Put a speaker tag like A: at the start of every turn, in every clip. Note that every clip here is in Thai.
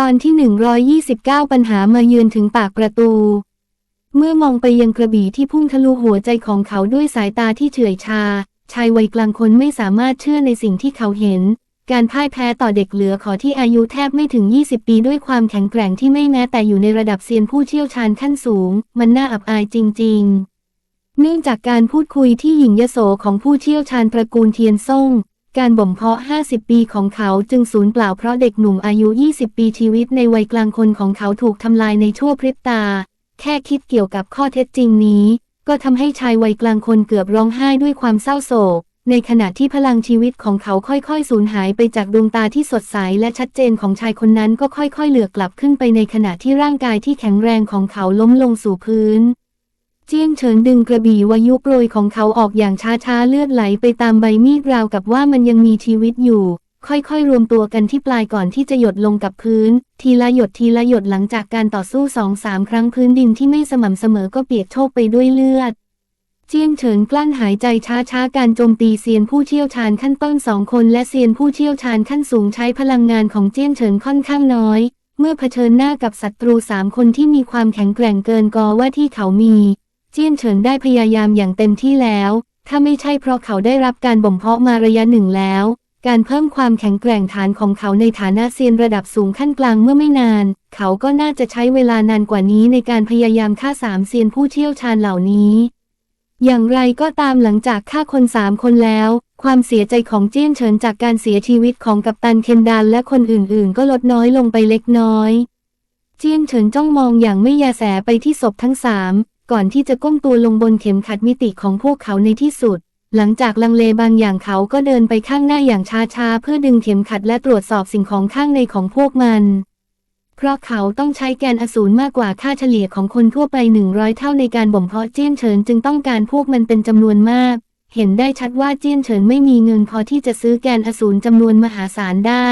A: ตอนที่ 129 ปัญหามาเยือนถึงปากประตู เมื่อมองไปยังกระบี่ที่พุ่งทะลุหัวใจของเขาด้วยสายตาที่เฉื่อยชา ชายวัยกลางคนไม่สามารถเชื่อในสิ่งที่เขาเห็น การพ่ายแพ้ต่อเด็กเหลือขอที่อายุแทบไม่ถึง 20 ปีด้วยความแข็งแกร่งที่ไม่แม้แต่อยู่ในระดับเซียนผู้เชี่ยวชาญขั้นสูง มันน่าอับอายจริง ๆ เนื่องจากการพูดคุยที่หญิงยโสของผู้เชี่ยวชาญตระกูลเทียนซ่ง การบ่มเพาะ 50 ปีของเขาจึงสูญเปล่าเพราะเด็กหนุ่มอายุ 20 ปีชีวิตในวัยกลางคนของเขาถูกทำลายในชั่วพริบตา แค่คิดเกี่ยวกับข้อเท็จจริงนี้ ก็ทำให้ชายวัยกลางคนเกือบร้องไห้ด้วยความเศร้าโศก ในขณะที่พลังชีวิตของเขาค่อยๆ สูญหายไปจากดวงตาที่สดใสและชัดเจนของชายคนนั้นก็ค่อยๆ เหลือกกลับขึ้นไปในขณะที่ร่างกายที่แข็งแรงของเขาล้มลงสู่พื้น เจี้ยงเฉินดึงกระบี่วายุโปรยของเขาออกอย่างช้าๆเลือดไหลไปตามใบมีดราวกับว่ามันยังมีชีวิตอยู่ ค่อยๆ รวมตัวกันที่ปลายก่อนที่จะหยดลงกับพื้น ทีละหยดทีละหยดหลังจากการต่อสู้สองสามครั้งพื้นดินที่ไม่สม่ำเสมอก็เปียกโชกไปด้วยเลือดเจียงเฉินกลั้นหายใจช้าๆ การโจมตีเซียนผู้เชี่ยวชาญขั้นต้นสองคนและเซียนผู้เชี่ยวชาญขั้นสูงใช้พลังงานของเจียงเฉินค่อนข้างน้อย เมื่อเผชิญหน้ากับศัตรูสามคนที่มีความแข็งแกร่งเกินกอว่าที่เขามี เจี้ยนเฉินได้พยายามอย่างเต็มที่แล้ว ถ้าไม่ใช่เพราะเขาได้รับการบ่มเพาะมาระยะหนึ่งแล้ว การเพิ่มความแข็งแกร่งฐานของเขาในฐานะเซียนระดับสูงขั้นกลางเมื่อไม่นาน เขาก็น่าจะใช้เวลานานกว่านี้ในการพยายามฆ่าสามเซียนผู้เชี่ยวชาญเหล่านี้ อย่างไรก็ตามหลังจากฆ่าคนสามคนแล้ว ความเสียใจของเจี้ยนเฉินจากการเสียชีวิตของกัปตันเคนดานและคนอื่นๆ ก็ลดน้อยลงไปเล็กน้อย เจี้ยนเฉินจ้องมองอย่างไม่ยาแสไปที่ศพทั้งสาม ก่อนที่จะก้มตัวลงบนเข็มขัดมิติของพวกเขาในที่สุด หลังจากลังเลบางอย่างเขาก็เดินไปข้างหน้าอย่างช้าๆ เพื่อดึงเข็มขัดและตรวจสอบสิ่งของข้างในของพวกมัน เพราะเขาต้องใช้แกนอสูรมากกว่าค่าเฉลี่ยของคนทั่วไป100เท่าในการบ่มเพาะเจี้ยนเฉินจึงต้องการพวกมันเป็นจำนวนมาก เห็นได้ชัดว่าเจี้ยนเฉินไม่มีเงินพอที่จะซื้อแกนอสูรจำนวนมหาศาลได้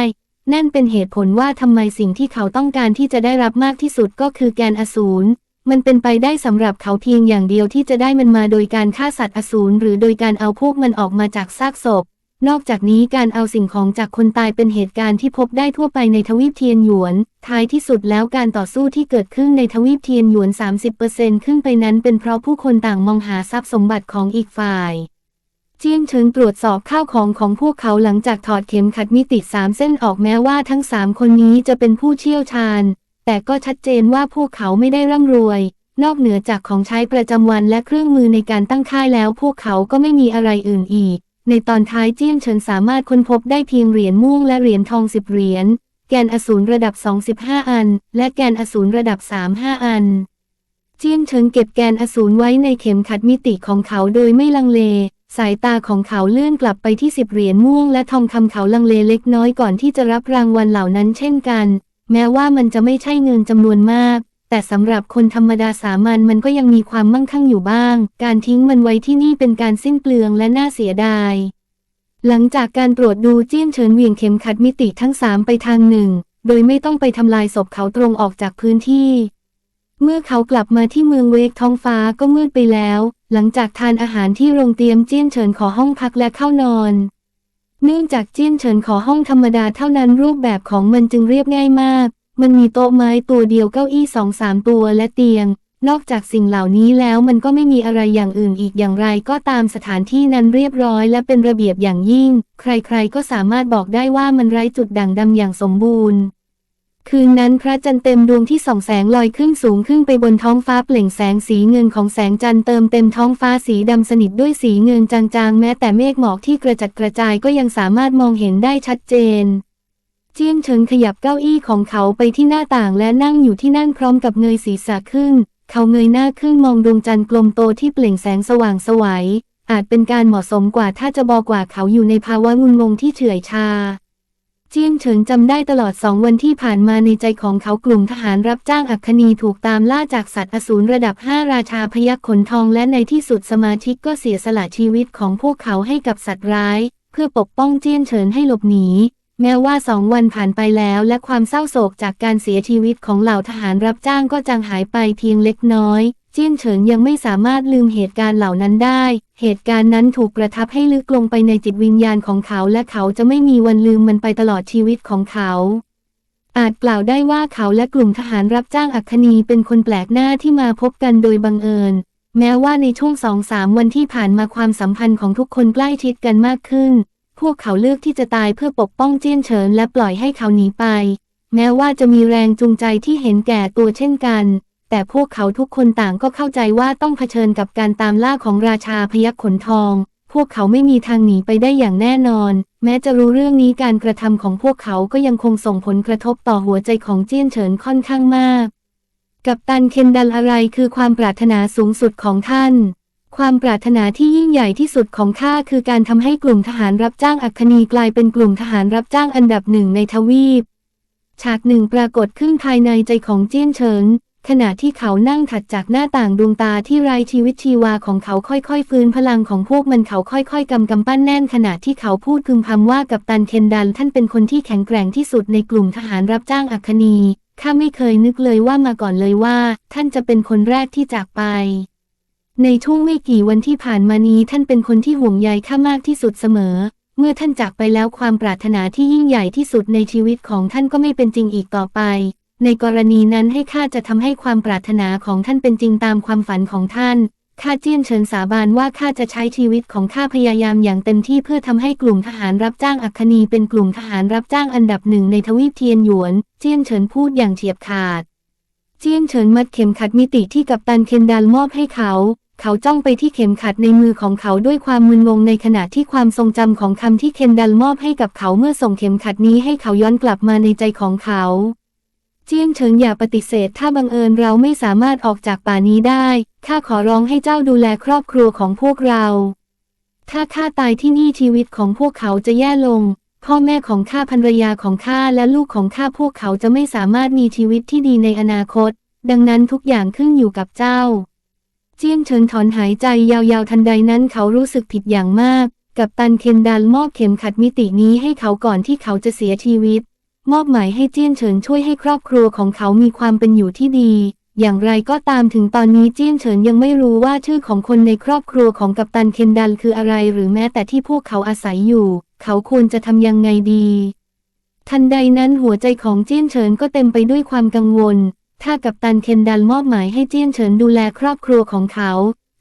A: นั่นเป็นเหตุผลว่าทำไมสิ่งที่เขาต้องการที่จะได้รับมากที่สุดก็คือแกนอสูร มันเป็นไปได้สำหรับเขาเพียงอย่างเดียวที่จะได้มันมาโดยการฆ่าสัตว์อสูรหรือโดยการเอาพวกมันออกมาจากซากศพ นอกจากนี้การเอาสิ่งของจากคนตายเป็นเหตุการณ์ที่พบได้ทั่วไปในทวีปเทียนหยวน ท้ายที่สุดแล้วการต่อสู้ที่เกิดขึ้นในทวีปเทียนหยวน 30%ขึ้นไปนั้นเป็นเพราะผู้คนต่างมองหาทรัพย์สมบัติของอีกฝ่ายเจียงเฉิงตรวจสอบข้าวของของพวกเขาหลังจากถอดเข็มขัดมิติสามเส้นออกแม้ว่าทั้งสามคนนี้จะเป็นผู้เชี่ยวชาญ แต่ก็ชัดเจนว่าพวกเขาไม่ได้ร่ำรวย นอกเหนือจากของใช้ประจำวันและเครื่องมือในการตั้งค่ายแล้ว พวกเขาก็ไม่มีอะไรอื่นอีก ในตอนท้ายเจี้ยงเฉินสามารถค้นพบได้เพียงเหรียญม่วงและเหรียญทองสิบเหรียญ แกนอสูรระดับ 25 อัน และแกนอสูรระดับ 35 อัน เจียงเฉิงเก็บแกนอสูรไว้ในเข็มขัดมิติของเขาโดยไม่ลังเลสายตาของเขาเลื่อนกลับไปที่สิบเหรียญม่วงและทองคำเขาลังเลเล็กน้อยก่อนที่จะรับรางวัลเหล่านั้นเช่นกัน แม้ว่ามันจะไม่ใช่เงินจำนวนมาก แต่สำหรับคนธรรมดาสามัญมันก็ยังมีความมั่งคั่งอยู่บ้าง การทิ้งมันไว้ที่นี่เป็นการสิ้นเปลืองและน่าเสียดาย หลังจากการตรวจดูเจี้ยนเฉินเหวี่ยงเข็มขัดมิติทั้งสามไปทางหนึ่ง โดยไม่ต้องไปทำลายศพเขาตรงออกจากพื้นที่ เมื่อเขากลับมาที่เมืองเวกท้องฟ้าก็มืดไปแล้ว หลังจากทานอาหารที่โรงเตรียมเจี้ยนเฉินขอห้องพักและเข้านอน เนื่องจากเจี้ยนเฉินขอห้องธรรมดาเท่านั้นรูปแบบของมันจึงเรียบง่ายมาก มันมีโต๊ะไม้ตัวเดียวเก้าอี้สองสามตัวและเตียง นอกจากสิ่งเหล่านี้แล้วมันก็ไม่มีอะไรอย่างอื่นอีกอย่างไร ก็ตามสถานที่นั้นเรียบร้อย และเป็นระเบียบอย่างยิ่ง ใครๆก็สามารถบอกได้ว่ามันไร้จุดด่างดำอย่างสมบูรณ์ คืนนั้นพระจันทร์เต็มดวงที่ส่องแสงลอยขึ้นสูงขึ้นไปบนท้องฟ้าเปล่งแสงสีเงินของแสงจันทร์เติมเต็มท้องฟ้าสีดำสนิทด้วยสีเงินจางๆ แม้แต่เมฆหมอกที่กระจัดกระจายก็ยังสามารถมองเห็นได้ชัดเจน เจียงเฉิงขยับเก้าอี้ของเขาไปที่หน้าต่างและนั่งอยู่ที่นั่นพร้อมกับเงยศีรษะขึ้น เขาเงยหน้าขึ้นมองดวงจันทร์กลมโตที่เปล่งแสงสว่างสวัยอาจเป็นการเหมาะสมกว่าถ้าจะบอกว่าเขาอยู่ในภาวะงุนงงที่เฉื่อยชา จียงเฉินจำได้ตลอดสองวันที่ผ่านมาในใจของเขากลุ่มทหารรับจ้างอัคนีถูกตามล่าจากสัตว์อสูรระดับ 5 ราชาพยัคฆ์ขนทองและในที่สุดสมาชิกก็เสียสละชีวิตของพวกเขาให้กับสัตว์ร้าย เพื่อปกป้องเจียนเฉินให้หลบหนี แม้ว่าสองวันผ่านไปแล้วและความเศร้าโศกจากการเสียชีวิตของเหล่าทหารรับจ้างก็จางหายไปเพียงเล็กน้อย เจี้ยนเฉินยังไม่สามารถลืมเหตุการณ์เหล่านั้นได้ เหตุการณ์นั้นถูกประทับให้ลึกลงไปในจิตวิญญาณของเขาและเขาจะไม่มีวันลืมมันไปตลอดชีวิตของเขา อาจกล่าวได้ว่าเขาและกลุ่มทหารรับจ้างอัคคีเป็นคนแปลกหน้าที่มาพบกันโดยบังเอิญ แม้ว่าในช่วงสองสามวันที่ผ่านมาความสัมพันธ์ของทุกคนใกล้ชิดกันมากขึ้น พวกเขาเลือกที่จะตายเพื่อปกป้องเจี้ยนเฉินและปล่อยให้เขาหนีไป แม้ว่าจะมีแรงจูงใจที่เห็นแก่ตัวเช่นกัน แต่พวกเขาทุกคนต่างก็เข้าใจว่าต้องเผชิญกับการตามล่าของราชาพยัคฆ์ขนทอง พวกเขาไม่มีทางหนีไปได้อย่างแน่นอน แม้จะรู้เรื่องนี้การกระทำของพวกเขาก็ยังคงส่งผลกระทบต่อหัวใจของเจี้ยนเฉินค่อนข้างมาก กับตันเคนดันอะไรคือความปรารถนาสูงสุดของท่านความปรารถนาที่ยิ่งใหญ่ที่สุดของข้าคือการทำให้กลุ่มทหารรับจ้างอัคคณีกลายเป็นกลุ่มทหารรับจ้างอันดับหนึ่งในทวีป ฉากหนึ่งปรากฏขึ้นภายในใจของเจี้ยนเฉิน ขณะที่เขานั่งถัดจากหน้าต่างดวงตาที่ไร้ชีวิตชีวาของเขาค่อยๆ ฟื้นพลังของพวกมันเขาค่อยๆ กำกำปั้นแน่นขณะที่เขาพูดพึมพำว่ากับตันเคนดันท่านเป็นคนที่แข็งแกร่งที่สุดในกลุ่มทหารรับจ้างอัคคณีข้าไม่เคยนึกเลยว่ามาก่อนเลยว่า ท่านจะเป็นคนแรกที่จากไป ในช่วงไม่กี่วันที่ผ่านมานี้ท่านเป็นคนที่ห่วงใยข้ามากที่สุดเสมอ เมื่อท่านจากไปแล้วความปรารถนาที่ยิ่งใหญ่ที่สุดในชีวิตของท่านก็ไม่เป็นจริงอีกต่อไป ในกรณีนั้นให้ข้าจะทำให้ความปรารถนาของท่านเป็นจริงตามความฝันของท่านข้าเจี้ยนเฉินสาบานว่าข้าจะใช้ชีวิตของข้าพยายามอย่างเต็มที่เพื่อทำให้กลุ่มทหารรับจ้างอัคคณีเป็นกลุ่มทหารรับจ้างอันดับหนึ่งในทวีปเทียนหยวน เจี้ยนเฉินพูดอย่างเฉียบขาด เจี้ยนเฉินมัดเข็มขัดมิติที่กัปตันเคนดันมอบให้เขา เขาจ้องไปที่เข็มขัดในมือของเขาด้วยความมึนงงในขณะที่ความทรงจำของคำที่เคนดันมอบให้กับเขาเมื่อส่งเข็มขัดนี้ให้เขาย้อนกลับมาในใจของเขา เจี้ยงเฉิงอย่าปฏิเสธ ถ้าบังเอิญเราไม่สามารถออกจากป่านี้ได้ ข้าขอร้องให้เจ้าดูแลครอบครัวของพวกเรา ถ้าข้าตายที่นี่ชีวิตของพวกเขาจะแย่ลง พ่อแม่ของข้าภรรยาของข้าและลูกของข้าพวกเขาจะไม่สามารถมีชีวิตที่ดีในอนาคต ดังนั้นทุกอย่างขึ้นอยู่กับเจ้า เจียงเฉินถอนหายใจยาวๆทันใดนั้นเขารู้สึกผิดอย่างมาก กับตันเคนดันมอบเข็มขัดมิตินี้ให้เขาก่อนที่เขาจะเสียชีวิต มอบหมายให้เจี้ยนเฉินช่วยให้ครอบครัวของเขามีความเป็นอยู่ที่ดี อย่างไรก็ตามถึงตอนนี้เจี้ยนเฉินยังไม่รู้ว่าชื่อของคนในครอบครัวของกัปตันเคนดันคืออะไร หรือแม้แต่ที่พวกเขาอาศัยอยู่ เขาควรจะทำยังไงดี ทันใดนั้นหัวใจของเจี้ยนเฉินก็เต็มไปด้วยความกังวล ถ้ากัปตันเคนดันมอบหมายให้เจี้ยนเฉินดูแลครอบครัวของเขา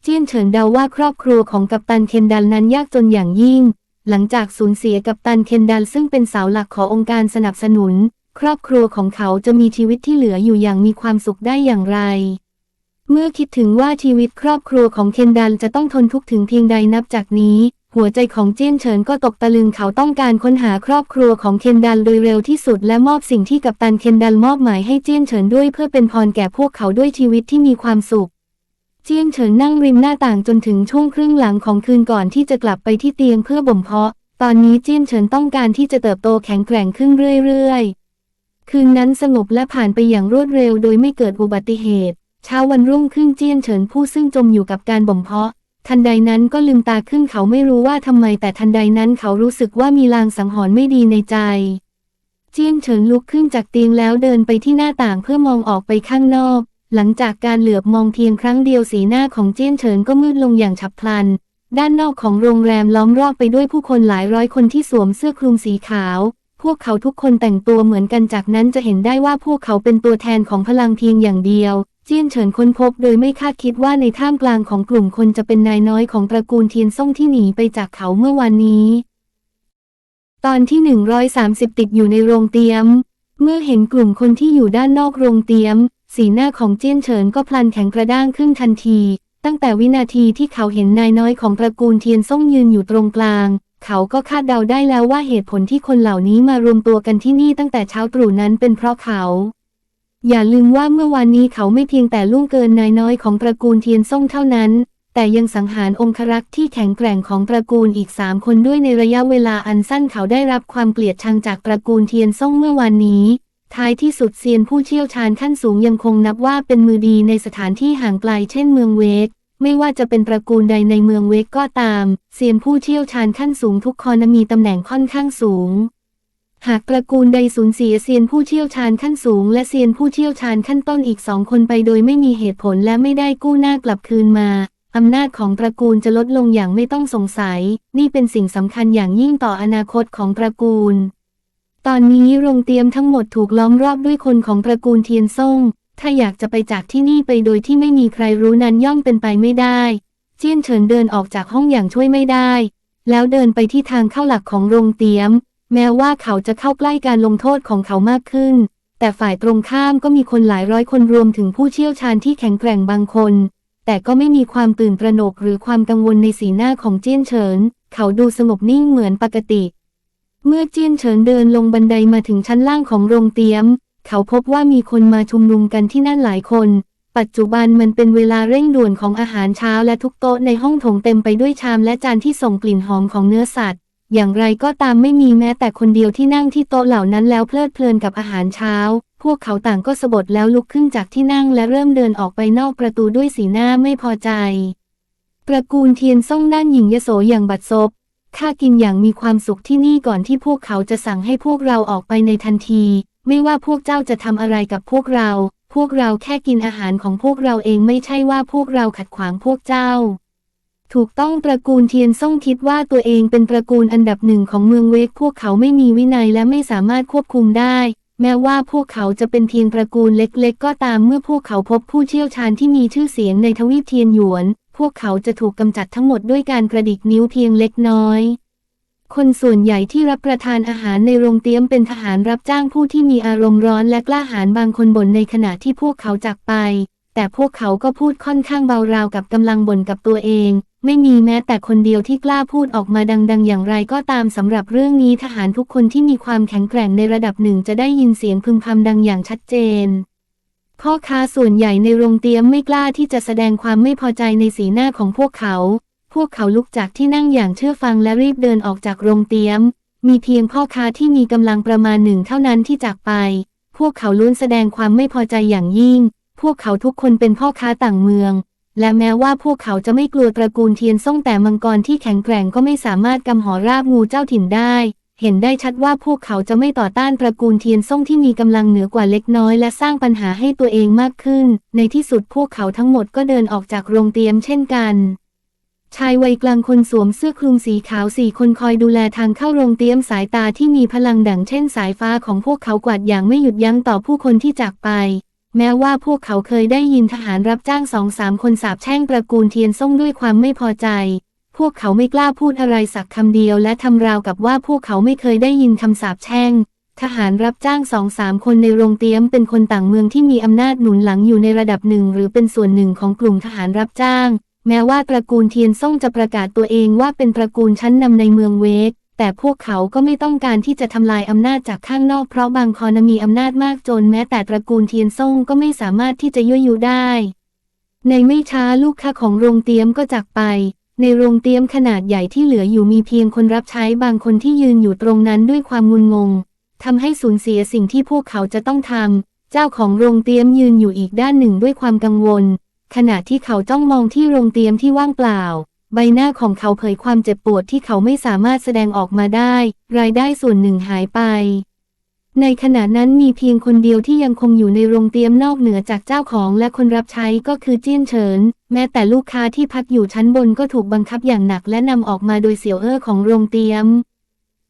A: เจี้ยนเฉินเดาว่าครอบครัวของกัปตันเคนดันนั้นยากจนอย่างยิ่ง หลังจากสูญเสียกัปตันเคนดันซึ่งเป็นเสาหลักขององค์การสนับสนุน ครอบครัวของเขาจะมีชีวิตที่เหลืออยู่อย่างมีความสุขได้อย่างไร เมื่อคิดถึงว่าชีวิตครอบครัวของเคนดันจะต้องทนทุกข์ถึงเพียงใดนับจากนี้ หัวใจของเจี้ยนเฉินก็ตกตะลึงเขาต้องการค้นหาครอบครัวของเคนดันโดยเร็วที่สุดและมอบสิ่งที่กัปตันเคนดันมอบหมายให้เจี้ยนเฉินด้วยเพื่อเป็นพรแก่พวกเขาด้วยชีวิตที่มีความสุข เจียนเฉินนั่งริมหน้าต่างจนถึงช่วงครึ่งหลังของคืนก่อนที่จะกลับไปที่เตียงเพื่อบ่มเพาะ ตอนนี้เจียนเฉินต้องการที่จะเติบโตแข็งแกร่งขึ้นเรื่อยๆ คืนนั้นสงบและผ่านไปอย่างรวดเร็วโดยไม่เกิดอุบัติเหตุ เช้าวันรุ่งขึ้นเจียนเฉินผู้ซึ่งจมอยู่กับการบ่มเพาะ ทันใดนั้นก็ลืมตาขึ้นเขาไม่รู้ว่าทำไมแต่ทันใดนั้นเขารู้สึกว่ามีลางสังหรณ์ไม่ดีในใจ เจียนเฉินลุกขึ้นจากเตียงแล้วเดินไปที่หน้าต่างเพื่อมองออกไปข้างนอก หลังจากการเหลือบมองเพียงครั้งเดียวสีหน้าของเจี้ยนเฉินก็มืดลงอย่างฉับพลัน ด้านนอกของโรงแรมล้อมรอบไปด้วยผู้คนหลายร้อยคนที่สวมเสื้อคลุมสีขาว พวกเขาทุกคนแต่งตัวเหมือนกันจากนั้นจะเห็นได้ว่าพวกเขาเป็นตัวแทนของพลังเพียงอย่างเดียวเจี้ยนเฉินค้นพบโดยไม่คาดคิดว่าในท่ามกลางของกลุ่มคนจะเป็นนายน้อยของตระกูลเทียนซ่งที่หนีไปจากเขาเมื่อวานนี้ ตอนที่ 130 ติดอยู่ในโรงเตรียม เมื่อเห็นกลุ่มคนที่อยู่ด้านนอกโรงเตรียม สีหน้าของเจี้ยนเฉินก็พลันแข็งกระด้างขึ้นทันที ตั้งแต่วินาทีที่เขาเห็นนายน้อยของตระกูลเทียนซ่งยืนอยู่ตรงกลาง เขาก็คาดเดาได้แล้วว่าเหตุผลที่คนเหล่านี้มารวมตัวกันที่นี่ตั้งแต่เช้าตรู่นั้นเป็นเพราะเขา อย่าลืมว่าเมื่อวานนี้เขาไม่เพียงแต่ล่วงเกินนายน้อยของตระกูลเทียนซ่งเท่านั้น แต่ยังสังหารองครักษ์ที่แข็งแกร่งของตระกูลอีกสามคนด้วยในระยะเวลาอันสั้นเขาได้รับความเกลียดชังจากตระกูลเทียนซ่งเมื่อวานนี้ ท้ายที่สุดเซียนผู้เชี่ยวชาญขั้นสูงยังคงนับว่าเป็นมือดีในสถานที่ห่างไกลเช่นเมืองเวก ไม่ว่าจะเป็นตระกูลใดในเมืองเวกก็ตาม เซียนผู้เชี่ยวชาญขั้นสูงทุกคนมีตำแหน่งค่อนข้างสูง หากตระกูลใดสูญเสียเซียนผู้เชี่ยวชาญขั้นสูง และเซียนผู้เชี่ยวชาญขั้นต้นอีกสองคนไปโดยไม่มีเหตุผลและไม่ได้กู้หน้ากลับคืนมาอำนาจของตระกูลจะลดลงอย่างไม่ต้องสงสัย นี่เป็นสิ่งสำคัญอย่างยิ่งต่ออนาคตของตระกูล ตอนนี้โรงเตรียมทั้งหมดถูกล้อมรอบด้วยคนของตระกูลเทียนซ่ง ถ้าอยากจะไปจากที่นี่ไปโดยที่ไม่มีใครรู้นั้นย่อมเป็นไปไม่ได้ เจี้ยนเฉินเดินออกจากห้องอย่างช่วยไม่ได้ แล้วเดินไปที่ทางเข้าหลักของโรงเตรียม แม้ว่าเขาจะเข้าใกล้การลงโทษของเขามากขึ้น แต่ฝ่ายตรงข้ามก็มีคนหลายร้อยคนรวมถึงผู้เชี่ยวชาญที่แข็งแกร่งบางคน แต่ก็ไม่มีความตื่นตระหนกหรือความกังวลในสีหน้าของเจี้ยนเฉิน เขาดูสงบนิ่งเหมือนปกติ เมื่อเจียนเฉินเดินลงบันไดมาถึงชั้นล่างของโรงเตรียม เขาพบว่ามีคนมาชุมนุมกันที่นั่นหลายคน ปัจจุบันมันเป็นเวลาเร่งด่วนของอาหารเช้าและทุกโต๊ะในห้องโถงเต็มไปด้วยชามและจานที่ส่งกลิ่นหอมของเนื้อสัตว์ อย่างไรก็ตามไม่มีแม้แต่คนเดียวที่นั่งที่โต๊ะเหล่านั้นแล้วเพลิดเพลินกับอาหารเช้า พวกเขาต่างก็สะบดแล้วลุกขึ้นจากที่นั่งและเริ่มเดินออกไปนอกประตูด้วยสีหน้าไม่พอใจตระกูลเทียนซ่งด้านหญิงยโสอย่างบัดซบ ข้ากินอย่างมีความสุขที่นี่ก่อนที่พวกเขาจะสั่งให้พวกเราออกไปในทันที ไม่ว่าพวกเจ้าจะทำอะไรกับพวกเรา พวกเราแค่กินอาหารของพวกเราเองไม่ใช่ว่าพวกเราขัดขวางพวกเจ้า ถูกต้องตระกูลเทียนซ่งคิดว่าตัวเองเป็นตระกูลอันดับหนึ่งของเมืองเวกพวกเขาไม่มีวินัยและไม่สามารถควบคุมได้แม้ว่าพวกเขาจะเป็นเพียงตระกูลเล็กๆ ก็ตามเมื่อพวกเขาพบผู้เชี่ยวชาญที่มีชื่อเสียงในทวีปเทียนหยวน พวกเขาจะถูกกำจัดทั้งหมดด้วยการกระดิกนิ้วเพียงเล็กน้อย คนส่วนใหญ่ที่รับประทานอาหารในโรงเตรียมเป็นทหารรับจ้างผู้ที่มีอารมณ์ร้อนและกล้าหาญบางคนบ่นในขณะที่พวกเขาจากไป แต่พวกเขาก็พูดค่อนข้างเบาราวกับกำลังบ่นกับตัวเอง ไม่มีแม้แต่คนเดียวที่กล้าพูดออกมาดัง ๆ อย่างไรก็ตามสำหรับเรื่องนี้ทหารทุกคนที่มีความแข็งแกร่งในระดับหนึ่งจะได้ยินเสียงพึมพำดังอย่างชัดเจน พ่อค้าส่วนใหญ่ในโรงเตรียมไม่กล้าที่จะแสดงความไม่พอใจในสีหน้าของพวกเขา พวกเขาลุกจากที่นั่งอย่างเชื่อฟังและรีบเดินออกจากโรงเตรียม มีเพียงพ่อค้าที่มีกำลังประมาณหนึ่งเท่านั้นที่จากไป พวกเขาล้วนแสดงความไม่พอใจอย่างยิ่ง พวกเขาทุกคนเป็นพ่อค้าต่างเมือง และแม้ว่าพวกเขาจะไม่กลัวตระกูลเทียนซ่งแต่มังกรที่แข็งแกร่งก็ไม่สามารถกำหอราบงูเจ้าถิ่นได้ เห็นได้ชัดว่าพวกเขาจะไม่ต่อต้านตระกูลเทียนซ่งที่มีกำลังเหนือกว่าเล็กน้อยและสร้างปัญหาให้ตัวเองมากขึ้น ในที่สุดพวกเขาทั้งหมดก็เดินออกจากโรงเตรียมเช่นกันชายวัยกลางคนสวมเสื้อคลุมสีขาวสี่คนคอยดูแลทางเข้าโรงเตรียมสายตาที่มีพลังดังเช่นสายฟ้าของพวกเขากวาดอย่างไม่หยุดยั้งต่อผู้คนที่จากไป แม้ว่าพวกเขาเคยได้ยินทหารรับจ้างสองสามคนสาบแช่งตระกูลเทียนซ่งด้วยความไม่พอใจ พวกเขาไม่กล้าพูดอะไรสักคำเดียวและทำราวกับว่าพวกเขาไม่เคยได้ยินคำสาบแช่ง ทหารรับจ้างสองสามคนในโรงเตรียมเป็นคนต่างเมืองที่มีอำนาจหนุนหลังอยู่ในระดับหนึ่ง หรือเป็นส่วนหนึ่งของกลุ่มทหารรับจ้าง แม้ว่าตระกูลเทียนซ่งจะประกาศตัวเองว่าเป็นตระกูลชั้นนำในเมืองเวกแต่พวกเขาก็ไม่ต้องการที่จะทำลายอำนาจจากข้างนอกเพราะบางคอนมีอำนาจมากจนแม้แต่ตระกูลเทียนซ่งก็ไม่สามารถที่จะยั่วยุได้ ในไม่ช้าลูกค้าของโรงเตรียมก็จากไป ในโรงเตรียมขนาดใหญ่ที่เหลืออยู่มีเพียงคนรับใช้บางคนที่ยืนอยู่ตรงนั้นด้วยความงุนงงทำให้สูญเสียสิ่งที่พวกเขาจะต้องทำ เจ้าของโรงเตรียมยืนอยู่อีกด้านหนึ่งด้วยความกังวล ขณะที่เขาจ้องมองที่โรงเตรียมที่ว่างเปล่า ใบหน้าของเขาเผยความเจ็บปวดที่เขาไม่สามารถแสดงออกมาได้ รายได้ส่วนหนึ่งหายไป ในขณะนั้นมีเพียงคนเดียวที่ยังคงอยู่ในโรงเตรียมนอกเหนือจากเจ้าของและคนรับใช้ก็คือเจี้ยนเฉิน แม้แต่ลูกค้าที่พักอยู่ชั้นบนก็ถูกบังคับอย่างหนักและนำออกมาโดยเสี่ยวเอ้อของโรงเตรียม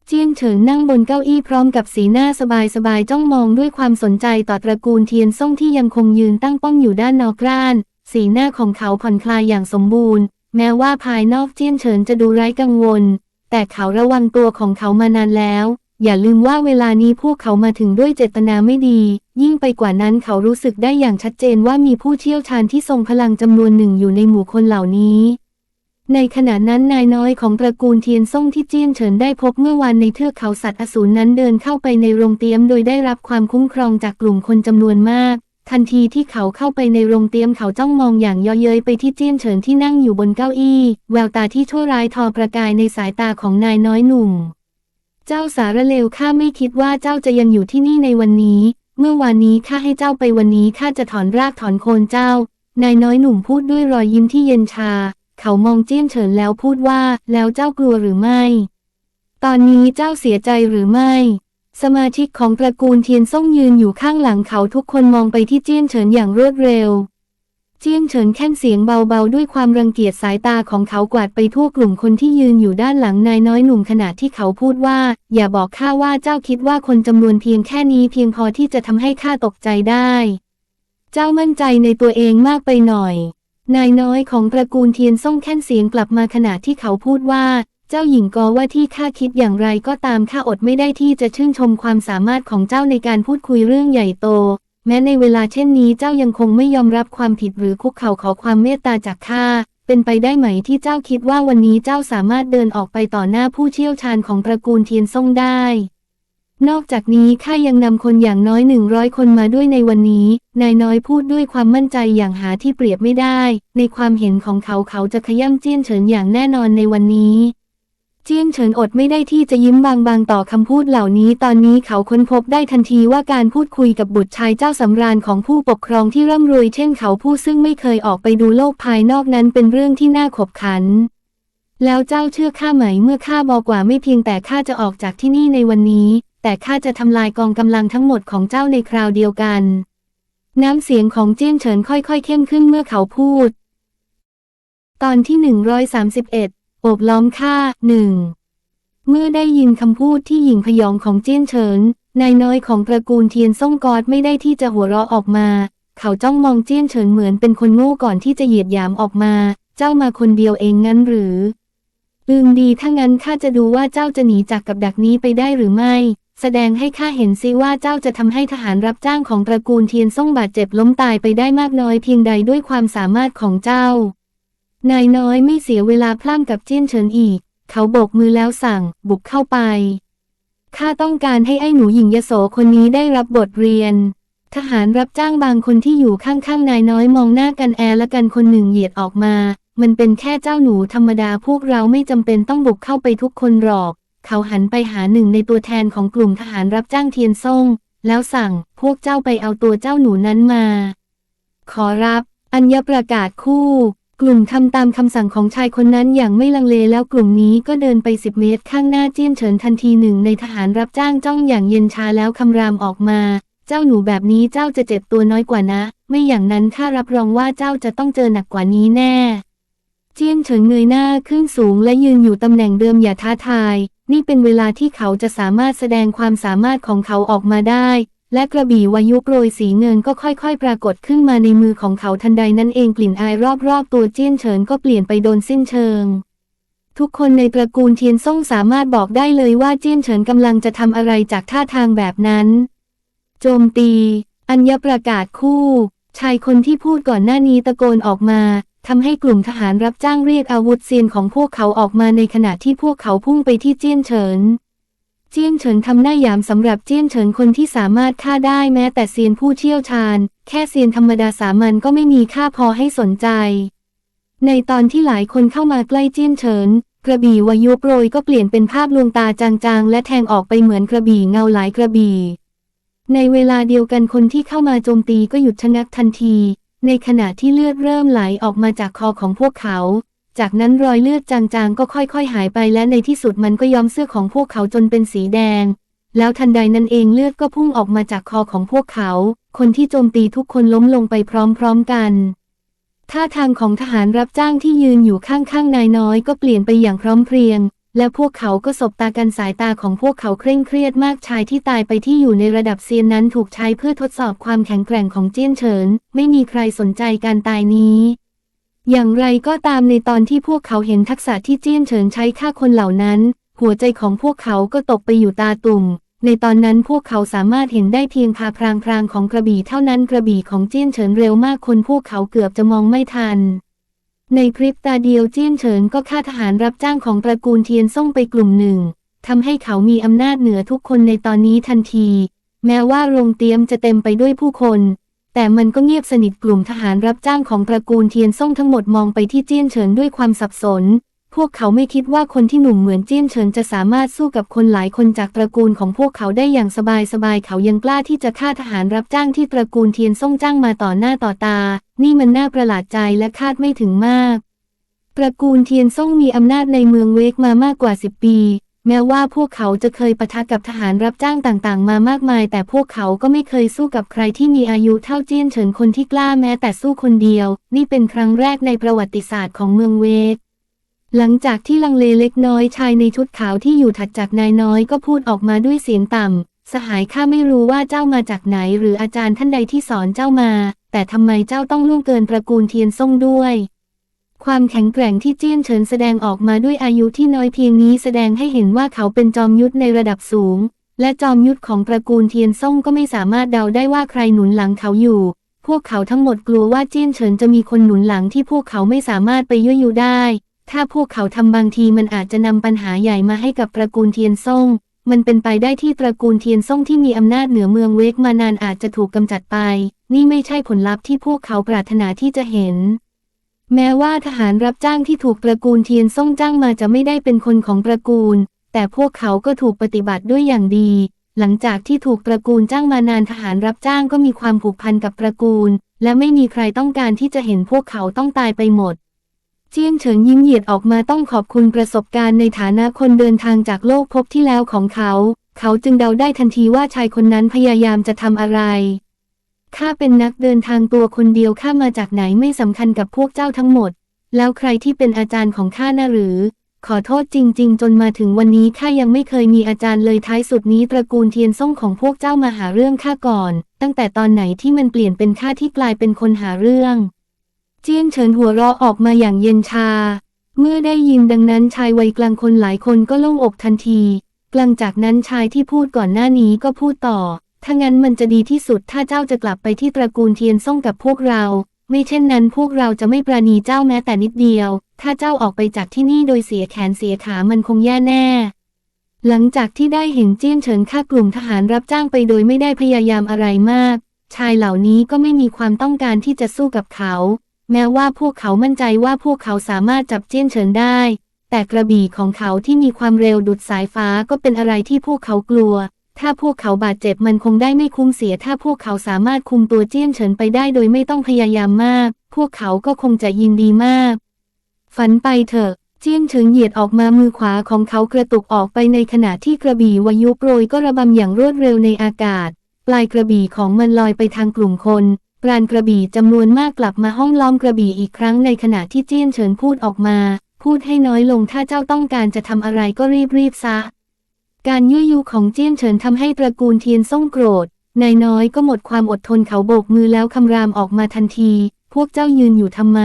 A: เจี้ยนเฉินนั่งบนเก้าอี้พร้อมกับสีหน้าสบายๆจ้องมองด้วยความสนใจต่อตระกูลเทียนซ่งที่ยังคงยืนตั้งป้องอยู่ด้านนอกร้าน สีหน้าของเขาผ่อนคลายอย่างสมบูรณ์ แม้ว่าภายนอกเจี้ยนเฉินจะดูไร้กังวล แต่เขาระวังตัวของเขามานานแล้ว อย่าลืมว่าเวลานี้พวกเขามาถึงด้วยเจตนาไม่ดี ยิ่งไปกว่านั้นเขารู้สึกได้อย่างชัดเจนว่ามีผู้เชี่ยวชาญที่ทรงพลังจำนวนหนึ่งอยู่ในหมู่คนเหล่านี้ ในขณะนั้นนายน้อยของตระกูลเทียนซ่งที่เจี้ยนเฉินได้พบเมื่อวานในเทือกเขาสัตว์อสูรนั้นเดินเข้าไปในโรงเตรียมโดยได้รับความคุ้มครองจากกลุ่มคนจำนวนมาก ทันทีที่เขาเข้าไปในโรงเตรียมเขาจ้องมองอย่างเย่อเย้ยไปที่เจี้ยนเฉินที่นั่งอยู่บนเก้าอี้ แววตาที่ชั่วร้ายทอประกายในสายตาของนายน้อยหนุ่ม เจ้าสารเลวข้าไม่คิดว่าเจ้าจะยังอยู่ที่นี่ในวันนี้ เมื่อวานนี้ข้าให้เจ้าไปวันนี้ข้าจะถอนรากถอนโคนเจ้า นายน้อยหนุ่มพูดด้วยรอยยิ้มที่เย็นชา เขามองเจี้ยนเฉินแล้วพูดว่า แล้วเจ้ากลัวหรือไม่ ตอนนี้เจ้าเสียใจหรือไม่ สมาชิกของตระกูลเทียนซ่งยืนอยู่ข้างหลังเขาทุกคนมองไปที่เจี้ยนเฉินอย่างรวดเร็ว จียงเฉินแค่นเสียงเบาๆ ด้วยความรังเกียจสายตาของเขากวาดไปทั่วกลุ่มคนที่ยืนอยู่ด้านหลังนายน้อยหนุ่มขณะที่เขาพูดว่า อย่าบอกข้าว่าเจ้าคิดว่าคนจำนวนเพียงแค่นี้เพียงพอที่จะทำให้ข้าตกใจได้ เจ้ามั่นใจในตัวเองมากไปหน่อย นายน้อยของตระกูลเทียนส่งแค่นเสียงกลับมาขณะที่เขาพูดว่า เจ้าหญิงกอว่าที่ข้าคิดอย่างไรก็ตามข้าอดไม่ได้ที่จะชื่นชมความสามารถของเจ้าในการพูดคุยเรื่องใหญ่โต แม้ในเวลาเช่นนี้เจ้ายังคงไม่ยอมรับความผิดหรือคุกเข่าขอความเมตตาจากข้า เป็นไปได้ไหมที่เจ้าคิดว่าวันนี้เจ้าสามารถเดินออกไปต่อหน้าผู้เชี่ยวชาญของตระกูลเทียนซ่งได้ นอกจากนี้ข้ายังนำคนอย่างน้อยหนึ่งร้อยคนมาด้วยในวันนี้ นายน้อยพูดด้วยความมั่นใจอย่างหาที่เปรียบไม่ได้ ในความเห็นของเขาเขาจะขย่ำเจี้ยนเฉินอย่างแน่นอนในวันนี้ เจียงเฉินอดไม่ได้ที่จะยิ้มบางๆต่อคำพูดเหล่านี้ ตอนนี้เขาค้นพบได้ทันทีว่าการพูดคุยกับบุตรชายเจ้าสำราญของผู้ปกครองที่ร่ำรวยเช่นเขาผู้ซึ่งไม่เคยออกไปดูโลกภายนอกนั้นเป็นเรื่องที่น่าขบขัน แล้วเจ้าเชื่อข้าไหมเมื่อข้าบอกว่าไม่เพียงแต่ข้าจะออกจากที่นี่ในวันนี้ แต่ข้าจะทำลายกองกำลังทั้งหมดของเจ้าในคราวเดียวกัน น้ำเสียงของเจี้ยนเฉินค่อยๆเข้มขึ้นเมื่อเขาพูด ตอนที่131 โอบล้อมฆ่าหนึ่ง เมื่อได้ยินคำพูดที่หญิงพยองของเจี้ยนเฉิน นายน้อยของตระกูลเทียนซ่งกอดไม่ได้ที่จะหัวเราะออกมา เขาจ้องมองเจี้ยนเฉินเหมือนเป็นคนโง่ก่อนที่จะเหยียดหยามออกมา เจ้ามาคนเดียวเองงั้นหรืออืมดีถ้างั้นข้าจะดูว่าเจ้าจะหนีจากกับดักนี้ไปได้หรือไม่ แสดงให้ข้าเห็นซิว่าเจ้าจะทำให้ทหารรับจ้างของตระกูลเทียนซ่งบาดเจ็บล้มตายไปได้มากน้อยเพียงใดด้วยความสามารถของเจ้า นายน้อยไม่เสียเวลาพล่ำกับเจี้ยนเฉินอีก เขาโบกมือแล้วสั่ง บุกเข้าไป ข้าต้องการให้ไอ้หนูหญิงยโสคนนี้ได้รับบทเรียน ทหารรับจ้างบางคนที่อยู่ข้างๆนายน้อยมองหน้ากันแอและกันคนหนึ่งเหยียดออกมา มันเป็นแค่เจ้าหนูธรรมดาพวกเราไม่จำเป็นต้องบุกเข้าไปทุกคนหรอก เขาหันไปหาหนึ่งในตัวแทนของกลุ่มทหารรับจ้างเทียนซ่ง แล้วสั่ง พวกเจ้าไปเอาตัวเจ้าหนูนั้นมา ขอรับ อัญญประกาศคู่ กลุ่มทำตามคำสั่งของชายคนนั้นอย่างไม่ลังเลแล้วกลุ่มนี้ก็เดินไปสิบเมตรข้างหน้าเจี้ยนเฉินทันทีหนึ่งในทหารรับจ้างจ้องอย่างเย็นชาแล้วคำรามออกมา เจ้าหนูแบบนี้เจ้าจะเจ็บตัวน้อยกว่านะ ไม่อย่างนั้นข้ารับรองว่าเจ้าจะต้องเจอหนักกว่านี้แน่ เจี้ยนเฉินเงยหน้าขึ้นสูงและยืนอยู่ตำแหน่งเดิมอย่าท้าทาย นี่เป็นเวลาที่เขาจะสามารถแสดงความสามารถของเขาออกมาได้ และกระบี่วายุโปรยสีเงินก็ค่อยๆ ปรากฏขึ้นมาในมือของเขาทันใดนั่นเองกลิ่นอายรอบๆ ตัวเจี้ยนเฉินก็เปลี่ยนไปโดนสิ้นเชิง ทุกคนในตระกูลเทียนซ่งสามารถบอกได้เลยว่าเจี้ยนเฉินกำลังจะทำอะไรจากท่าทางแบบนั้น โจมตี อัญญประกาศคู่ ชายคนที่พูดก่อนหน้านี้ตะโกนออกมาทำให้กลุ่มทหารรับจ้างเรียกอาวุธเซียนของพวกเขาออกมาในขณะที่พวกเขาพุ่งไปที่เจี้ยนเฉิน เจี้ยนเฉินทำหน้าหยามสำหรับเจี้ยนเฉินคนที่สามารถฆ่าได้แม้แต่เซียนผู้เชี่ยวชาญ แค่เซียนธรรมดาสามัญก็ไม่มีค่าพอให้สนใจ ในตอนที่หลายคนเข้ามาใกล้เจี้ยนเฉิน กระบี่วายุโปรยก็เปลี่ยนเป็นภาพลวงตาจางๆ และแทงออกไปเหมือนกระบี่เงาหลายกระบี่ ในเวลาเดียวกันคนที่เข้ามาโจมตีก็หยุดชะงักทันที ในขณะที่เลือดเริ่มไหลออกมาจากคอของพวกเขา จากนั้นรอยเลือดจางๆ ก็ค่อยๆ หายไปและในที่สุดมันก็ย้อมเสื้อของพวกเขาจนเป็นสีแดง แล้วทันใดนั้นเองเลือดก็พุ่งออกมาจากคอของพวกเขา คนที่โจมตีทุกคนล้มลงไปพร้อมๆกัน ท่าทางของทหารรับจ้างที่ยืนอยู่ข้างๆ นายน้อยก็เปลี่ยนไปอย่างพร้อมเพรียง และพวกเขาก็สบตากันสายตาของพวกเขาเคร่งเครียดมากชายที่ตายไปที่อยู่ในระดับเซียนนั้นถูกใช้เพื่อทดสอบความแข็งแกร่งของเจี้ยนเฉิน ไม่มีใครสนใจการตายนี้ อย่างไรก็ตามในตอนที่พวกเขาเห็นทักษะที่เจี้ยนเฉินใช้ฆ่าคนเหล่านั้น หัวใจของพวกเขาก็ตกไปอยู่ตาตุ่ม ในตอนนั้นพวกเขาสามารถเห็นได้เพียงพาพรางพรางของกระบี่เท่านั้นกระบี่ของเจี้ยนเฉินเร็วมากคนพวกเขาเกือบจะมองไม่ทัน ในพริบตาเดียวเจี้ยนเฉินก็ฆ่าทหารรับจ้างของตระกูลเทียนซ่งไปกลุ่มหนึ่งทำให้เขามีอำนาจเหนือทุกคนในตอนนี้ทันที แม้ว่าโรงเตรียมจะเต็มไปด้วยผู้คน แต่มันก็เงียบสนิทกลุ่มทหารรับจ้างของตระกูลเทียนซ่งทั้งหมดมองไปที่เจี้ยนเฉินด้วยความสับสน พวกเขาไม่คิดว่าคนที่หนุ่มเหมือนเจี้ยนเฉินจะสามารถสู้กับคนหลายคนจากตระกูลของพวกเขาได้อย่างสบายๆเขายังกล้าที่จะฆ่าทหารรับจ้างที่ตระกูลเทียนซ่งจ้างมาต่อหน้าต่อตา นี่มันน่าประหลาดใจและคาดไม่ถึงมากตระกูลเทียนซ่งมีอำนาจในเมืองเวกมามากกว่า 10 ปี แม้ว่าพวกเขาจะเคยปะทะกับทหารรับจ้างต่างๆ มามากมาย แต่พวกเขาก็ไม่เคยสู้กับใครที่มีอายุเท่าเจี้ยนเฉินคนที่กล้าแม้แต่สู้คนเดียว นี่เป็นครั้งแรกในประวัติศาสตร์ของเมืองเวกหลังจากที่ลังเลเล็กน้อยชายในชุดขาวที่อยู่ถัดจากนายน้อยก็พูดออกมาด้วยเสียงต่ำ สหายข้าไม่รู้ว่าเจ้ามาจากไหน หรืออาจารย์ท่านใดที่สอนเจ้ามา แต่ทำไมเจ้าต้องล่วงเกินตระกูลเทียนซ่งด้วย ความแข็งแกร่งที่เจี้ยนเฉินแสดงออกมาด้วยอายุที่น้อยเพียงนี้แสดงให้เห็นว่าเขาเป็นจอมยุทธในระดับสูง และจอมยุทธของตระกูลเทียนซ่งก็ไม่สามารถเดาได้ว่าใครหนุนหลังเขาอยู่ พวกเขาทั้งหมดกลัวว่าเจี้ยนเฉินจะมีคนหนุนหลังที่พวกเขาไม่สามารถไปยั่วยุได้ ถ้าพวกเขาทำบางทีมันอาจจะนำปัญหาใหญ่มาให้กับตระกูลเทียนซ่ง มันเป็นไปได้ที่ตระกูลเทียนซ่งที่มีอำนาจเหนือเมืองเวกมานานอาจจะถูกกำจัดไป นี่ไม่ใช่ผลลัพธ์ที่พวกเขาปรารถนาที่จะเห็น แม้ว่าทหารรับจ้างที่ถูกตระกูลเทียนซ่งจ้างมาจะไม่ได้เป็นคนของตระกูล แต่พวกเขาก็ถูกปฏิบัติด้วยอย่างดี หลังจากที่ถูกตระกูลจ้างมานานทหารรับจ้างก็มีความผูกพันกับตระกูล และไม่มีใครต้องการที่จะเห็นพวกเขาต้องตายไปหมด เจียงเฉินยิ้มเหยียดออกมาต้องขอบคุณประสบการณ์ในฐานะคนเดินทางจากโลกภพที่แล้วของเขา เขาจึงเดาได้ทันทีว่าชายคนนั้นพยายามจะทำอะไร ข้าเป็นนักเดินทางตัวคนเดียวข้ามาจากไหนไม่สำคัญกับพวกเจ้าทั้งหมด แล้วใครที่เป็นอาจารย์ของข้าน่ะหรือ ขอโทษจริง ๆ จนมาถึงวันนี้ข้ายังไม่เคยมีอาจารย์เลยท้ายสุดนี้ตระกูลเทียนซ่งของพวกเจ้ามาหาเรื่องข้าก่อน ตั้งแต่ตอนไหนที่มันเปลี่ยนเป็นข้าที่กลายเป็นคนหาเรื่องเจียงเฉินหัวเราะออกมาอย่างเย็นชา เมื่อได้ยินดังนั้นชายวัยกลางคนหลายคนก็โล่งอกทันที กลางจากนั้นชายที่พูดก่อนหน้านี้ก็พูดต่อ ถ้างั้นมันจะดีที่สุดถ้าเจ้าจะกลับไปที่ตระกูลเทียนซ่งกับพวกเรา ไม่เช่นนั้นพวกเราจะไม่ปราณีเจ้าแม้แต่นิดเดียว ถ้าเจ้าออกไปจากที่นี่โดยเสียแขนเสียขามันคงแย่แน่ หลังจากที่ได้เห็นเจี้ยนเฉินฆ่ากลุ่มทหารรับจ้างไปโดยไม่ได้พยายามอะไรมาก ชายเหล่านี้ก็ไม่มีความต้องการที่จะสู้กับเขา แม้ว่าพวกเขามั่นใจว่าพวกเขาสามารถจับเจี้ยนเฉินได้ แต่กระบี่ของเขาที่มีความเร็วดุดสายฟ้าก็เป็นอะไรที่พวกเขากลัว ถ้าพวกเขาบาดเจ็บมันคงได้ไม่คุ้มเสีย ถ้าพวกเขาสามารถคุมตัวเจี้ยนเฉินไปได้โดยไม่ต้องพยายามมาก พวกเขาก็คงจะยินดีมาก ฝันไปเถอะ เจี้ยนเฉิงเหยียดออกมามือขวาของเขากระตุกออกไปในขณะที่กระบี่วายุโปรยก็ระบำอย่างรวดเร็วในอากาศ ปลายกระบี่ของมันลอยไปทางกลุ่มคนปราณกระบี่จำนวนมากกลับมาห้องล้อมกระบี่อีกครั้งในขณะที่เจี้ยนเฉินพูดออกมา พูดให้น้อยลงถ้าเจ้าต้องการจะทำอะไรก็รีบรีบๆซะ การยั่วยุของเจี้ยนเฉินทำให้ตระกูลเทียนซ่งโกรธ นายน้อยก็หมดความอดทนเขาโบกมือแล้วคำรามออกมาทันที พวกเจ้ายืนอยู่ทำไม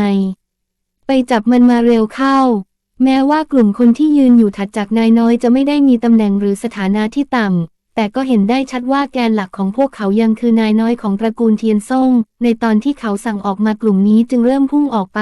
A: ไปจับมันมาเร็วเข้า แม้ว่ากลุ่มคนที่ยืนอยู่ถัดจากนายน้อยจะไม่ได้มีตำแหน่งหรือสถานะที่ต่ำ แต่ก็เห็นได้ชัดว่าแกนหลักของพวกเขายังคือนายน้อยของตระกูลเทียนซ่งในตอนที่เขาสั่งออกมากลุ่มนี้จึงเริ่มพุ่งออกไป